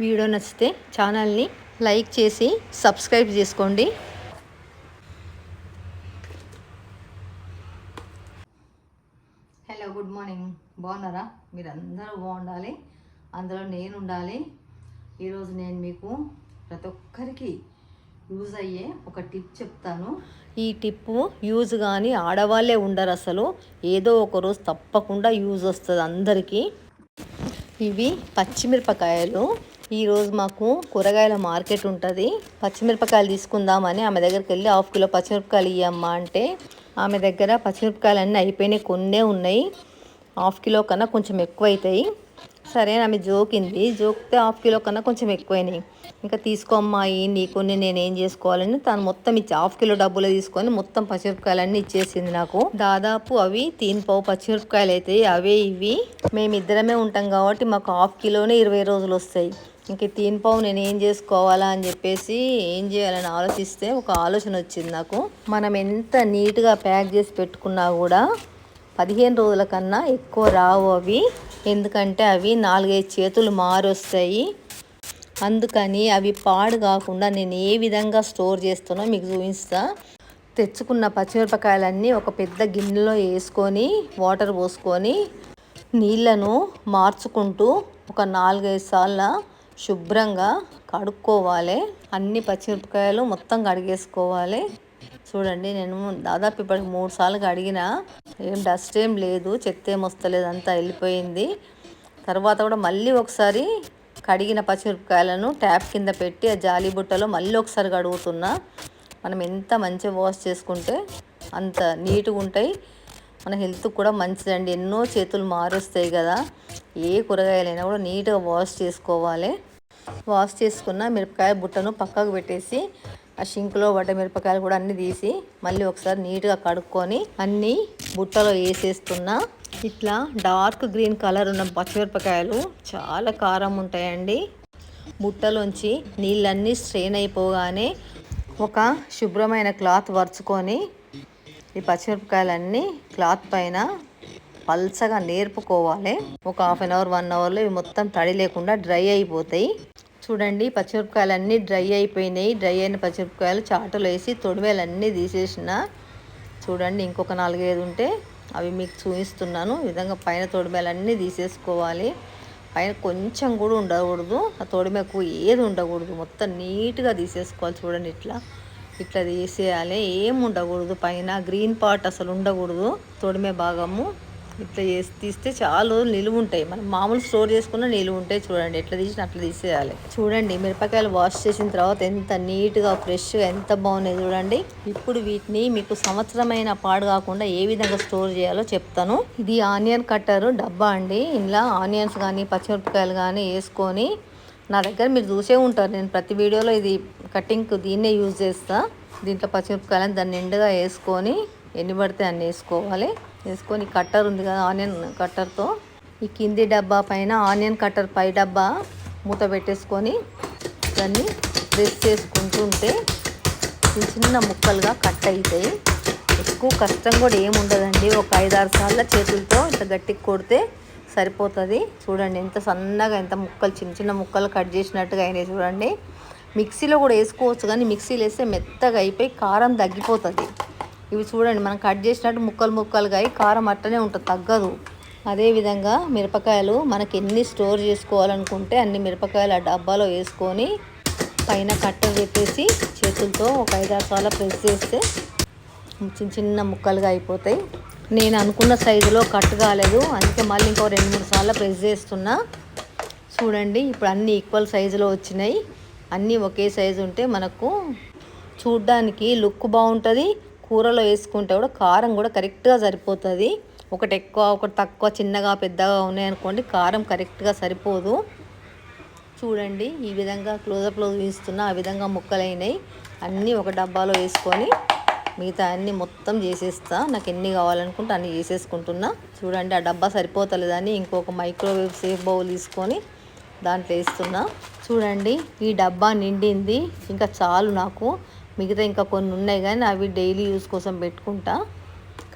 Video నచ్చితే ఛానల్ని like చేసి సబ్స్క్రైబ్ చేసుకోండి. Hello good morning. బాగున్నారా? మీరు అందరూ బాగుండాలి? అందులో నేను ఉండాలి ఈరోజు నేను మీకు ప్రతి ఒక్కరికి యూజ్ అయ్యే ఒక టిప్ చెప్తాను. ఈ టిప్పు యూజ్ కానీ ఆడవాళ్ళే ఉండరు అసలు. ఏదో ఒక రోజు తప్పకుండా యూజ్ వస్తుంది అందరికీ. ఇవి పచ్చిమిరపకాయలు ఈరోజు మాకు కూరగాయల మార్కెట్ ఉంటుంది. పచ్చిమిరపకాయలు తీసుకుందామని ఆమె దగ్గరికి వెళ్ళి హాఫ్ కిలో పచ్చిమిరపకాయలు ఇవ్వమ్మా అంటే ఆమె దగ్గర పచ్చిమిరపకాయలు అన్నీ అయిపోయినాయి కొన్నే ఉన్నాయి. హాఫ్ కిలో కన్నా కొంచెం ఎక్కువ అవుతాయి సరే ఆమె జోకింది. జోకితే హాఫ్ కిలో కన్నా కొంచెం ఎక్కువైనాయి. ఇంకా తీసుకోమ్మాయి కొన్ని నేను ఏం చేసుకోవాలని తను మొత్తం ఇచ్చి హాఫ్ కిలో డబ్బులు తీసుకొని మొత్తం పచ్చిమిరపకాయలన్నీ ఇచ్చేసింది నాకు. దాదాపు అవి తీన్ పావు పచ్చిమిరపకాయలు అయితే అవే ఇవి. మేమిద్దరమే ఉంటాం కాబట్టి మాకు హాఫ్ కిలోనే ఇరవై రోజులు వస్తాయి. ఇంక తీన్ పావు నేను ఏం చేసుకోవాలా అని చెప్పేసి ఏం చేయాలని ఆలోచిస్తే ఒక ఆలోచన వచ్చింది నాకు. మనం ఎంత నీట్గా ప్యాక్ చేసి పెట్టుకున్నా కూడా పదిహేను రోజుల కన్నా ఎక్కువ రావు అవి. ఎందుకంటే అవి నాలుగైదు చేతులు మారొస్తాయి. అందుకని అవి పాడు కాకుండా నేను ఏ విధంగా స్టోర్ చేస్తానో మీకు చూపిస్తా. తెచ్చుకున్న పచ్చిమిరపకాయలన్నీ ఒక పెద్ద గిన్నెలో వేసుకొని వాటర్ పోసుకొని నీళ్ళను మార్చుకుంటూ ఒక నాలుగైదు సార్లు శుభ్రంగా కడుక్కోవాలి. అన్ని పచ్చిమిరపకాయలు మొత్తం కడిగేసుకోవాలి. చూడండి నేను దాదాపు ఇప్పటికి మూడు సార్లు కడిగిన ఏం డస్ట్ ఏం లేదు చెత్త ఏం వస్తలేదు అంతా వెళ్ళిపోయింది. తర్వాత కూడా మళ్ళీ ఒకసారి కడిగిన పచ్చిమిరపకాయలను ట్యాప్ కింద పెట్టి ఆ జాలి బుట్టలో మళ్ళీ ఒకసారి కడుగుతున్నా. మనం ఎంత మంచిగా వాష్ చేసుకుంటే అంత నీట్గా ఉంటాయి. మన హెల్త్ కూడా మంచిదండి. ఎన్నో చేతులు మారుస్తాయి కదా. ఏ కూరగాయలైనా కూడా నీట్గా వాష్ చేసుకోవాలి. వాష్ చేసుకున్న మిరపకాయ బుట్టను పక్కకు పెట్టేసి ఆ షింక్లో పడ్డ మిరపకాయలు కూడా అన్నీ తీసి మళ్ళీ ఒకసారి నీట్గా కడుక్కొని అన్నీ బుట్టలో వేసేస్తున్నా. ఇట్లా డార్క్ గ్రీన్ కలర్ ఉన్న పచ్చిమిరపకాయలు చాలా కారం ఉంటాయండి. బుట్టలోంచి నీళ్ళన్నీ స్ట్రెయిన్ అయిపోగానే ఒక శుభ్రమైన క్లాత్ వరుచుకొని ఈ పచ్చిమిరపకాయలన్నీ క్లాత్ పైన పల్చగా నేర్పుకోవాలి. ఒక హాఫ్ అన్ అవర్ వన్ అవర్లో ఇవి మొత్తం తడి లేకుండా డ్రై అయిపోతాయి. చూడండి పచ్చిమిరపకాయలు అన్నీ డ్రై అయిపోయినాయి. డ్రై అయిన పచ్చిమిరపకాయలు చాటలు వేసి తొడివేలన్నీ తీసేసిన. చూడండి ఇంకొక నాలుగైదు ఉంటే అవి మీకు చూపిస్తున్నాను. ఈ విధంగా పైన తొడిమేలన్నీ తీసేసుకోవాలి. పైన కొంచెం కూడా ఉండకూడదు. ఆ తొడిమెకు ఏది ఉండకూడదు. మొత్తం నీట్గా తీసేసుకోవాలి. చూడండి ఇట్లా ఇట్లా తీసేయాలి ఏం ఉండకూడదు. పైన గ్రీన్ పార్ట్ అసలు ఉండకూడదు. తొడిమే భాగము ఇట్లా చేసి తీస్తే చాలా రోజులు నిలువ ఉంటాయి. మనం మామూలు స్టోర్ చేసుకున్న నిలువ ఉంటాయి చూడండి. ఎట్లా తీసిన అట్లా తీసేయాలి. చూడండి మిరపకాయలు వాష్ చేసిన తర్వాత ఎంత నీట్గా ఫ్రెష్గా ఎంత బాగున్నాయి చూడండి. ఇప్పుడు వీటిని మీకు సంవత్సరమైన పాడు కాకుండా ఏ విధంగా స్టోర్ చేయాలో చెప్తాను. ఇది ఆనియన్ కట్టరు డబ్బా అండి. ఇలా ఆనియన్స్ కానీ పచ్చిమిరపకాయలు కానీ వేసుకొని నా దగ్గర మీరు చూసే ఉంటారు. నేను ప్రతి వీడియోలో ఇది కటింగ్ దీన్నే యూజ్ చేస్తా. దీంట్లో పచ్చిమిరపకాయలను దాన్ని నిండుగా వేసుకొని ఎన్ని పడితే అన్ని వేసుకోవాలి. వేసుకొని కట్టర్ ఉంది కదా ఆనియన్ కట్టర్తో. ఈ కింది డబ్బా పైన ఆనియన్ కట్టర్ పై డబ్బా మూత పెట్టేసుకొని దాన్ని ప్రెస్ చేసుకుంటూ ఉంటే చిన్న చిన్న ముక్కలుగా కట్ అవుతాయి ఎక్కువ కష్టం కూడా ఏముండదండి. ఒక ఐదారు సార్లు చేతులతో ఇంత గట్టికి కొడితే సరిపోతుంది. చూడండి ఎంత సన్నగా ఎంత ముక్కలు చిన్న చిన్న ముక్కలు కట్ చేసినట్టుగా అయినాయి చూడండి. మిక్సీలో కూడా వేసుకోవచ్చు కానీ మిక్సీలో వేస్తే మెత్తగా అయిపోయి కారం తగ్గిపోతుంది. ఇవి చూడండి మనం కట్ చేసినట్టు ముక్కలు ముక్కలుగా అయి కారం అట్టనే ఉంటుంది తగ్గదు. అదేవిధంగా మిరపకాయలు మనకి ఎన్ని స్టోర్ చేసుకోవాలనుకుంటే అన్ని మిరపకాయలు ఆ డబ్బాలో వేసుకొని పైన కట్టలు పెట్టేసి చేతులతో ఒక ఐదారు సార్లు ప్రెస్ చేస్తే చిన్న చిన్న ముక్కలుగా అయిపోతాయి. నేను అనుకున్న సైజులో కట్ కాలేదు. అందుకే మళ్ళీ ఇంకో రెండు మూడు సార్లు ప్రెస్ చేస్తున్నా. చూడండి ఇప్పుడు అన్నీ ఈక్వల్ సైజులో వచ్చినాయి. అన్నీ ఒకే సైజు ఉంటే మనకు చూడ్డానికి లుక్ బాగుంటుంది. కూరలో వేసుకుంటే కూడా కారం కూడా కరెక్ట్గా సరిపోతుంది. ఒకటి ఎక్కువ ఒకటి తక్కువ చిన్నగా పెద్దగా ఉన్నాయనుకోండి కారం కరెక్ట్గా సరిపోదు. చూడండి ఈ విధంగా క్లోజప్లో చూపిస్తున్నా ఆ విధంగా ముక్కలైనవి అన్నీ ఒక డబ్బాలో వేసుకొని మిగతా అన్ని మొత్తం చేసేస్తా. నాకు ఎన్ని కావాలనుకుంటే అన్ని చేసేసుకుంటున్నా. చూడండి ఆ డబ్బా సరిపోతలేదని ఇంకొక మైక్రోవేవ్ సేఫ్ బౌల్ తీసుకొని దాంట్లో వేస్తున్నా. చూడండి ఈ డబ్బా నిండింది. ఇంకా చాలు నాకు. మిగతా ఇంకా కొన్ని ఉన్నాయి కానీ అవి డైలీ యూస్ కోసం పెట్టుకుంటా.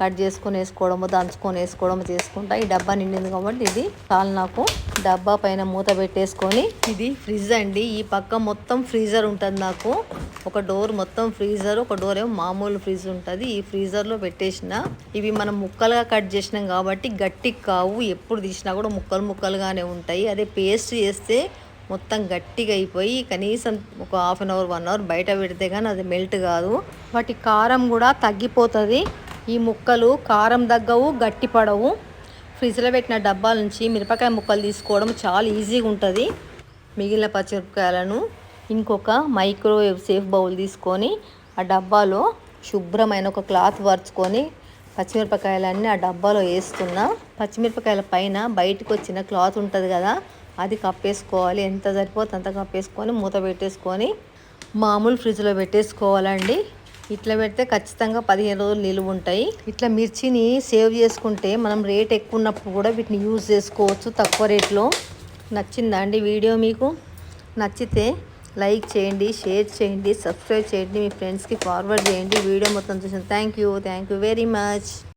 కట్ చేసుకొని వేసుకోవడము దంచుకొని వేసుకోవడము చేసుకుంటా. ఈ డబ్బా నిండింది కాబట్టి ఇది చాలు నాకు. డబ్బా పైన మూత పెట్టేసుకొని ఇది ఫ్రిడ్జ్ అండి. ఈ పక్క మొత్తం ఫ్రీజర్ ఉంటుంది నాకు. ఒక డోర్ మొత్తం ఫ్రీజర్ ఒక డోర్ ఏమో మామూలు ఫ్రిడ్జ్ ఉంటుంది. ఈ ఫ్రీజర్లో పెట్టేసిన. ఇవి మనం ముక్కలుగా కట్ చేసినాం కాబట్టి గట్టి కావు. ఎప్పుడు తీసినా కూడా ముక్కలు ముక్కలుగానే ఉంటాయి. అదే పేస్ట్ చేస్తే మొత్తం గట్టిగా అయిపోయి కనీసం ఒక half an hour one hour బయట పెడితే కానీ అది మెల్ట్ కాదు. వాటి కారం కూడా తగ్గిపోతుంది. ఈ ముక్కలు కారం తగ్గవు గట్టి పడవు. ఫ్రిడ్జ్లో పెట్టిన డబ్బాల నుంచి మిరపకాయ ముక్కలు తీసుకోవడం చాలా ఈజీగా ఉంటుంది. మిగిలిన పచ్చిమిరపకాయలను ఇంకొక మైక్రోవేవ్ సేఫ్ బౌల్ తీసుకొని ఆ డబ్బాలో శుభ్రమైన ఒక క్లాత్ పరుచుకొని పచ్చిమిరపకాయలన్నీ ఆ డబ్బాలో వేస్తున్నా పచ్చిమిరపకాయల పైన బయటకు వచ్చిన క్లాత్ ఉంటుంది కదా అది కప్పేసుకోవాలి. ఎంత సరిపోతే అంత కప్పేసుకొని మూత పెట్టేసుకొని మామూలు ఫ్రిడ్జ్లో పెట్టేసుకోవాలండి. ఇట్లా పెడితే ఖచ్చితంగా పదిహేను రోజులు నిలువ ఉంటాయి. ఇట్లా మిర్చిని సేవ్ చేసుకుంటే మనం రేట్ ఎక్కువ ఉన్నప్పుడు కూడా వీటిని యూజ్ చేసుకోవచ్చు తక్కువ రేట్లో. నచ్చిందా అండి వీడియో మీకు? నచ్చితే లైక్ చేయండి షేర్ చేయండి సబ్స్క్రైబ్ చేయండి మీ ఫ్రెండ్స్కి ఫార్వర్డ్ చేయండి. వీడియో మొత్తం చూసిన thank you thank you very much.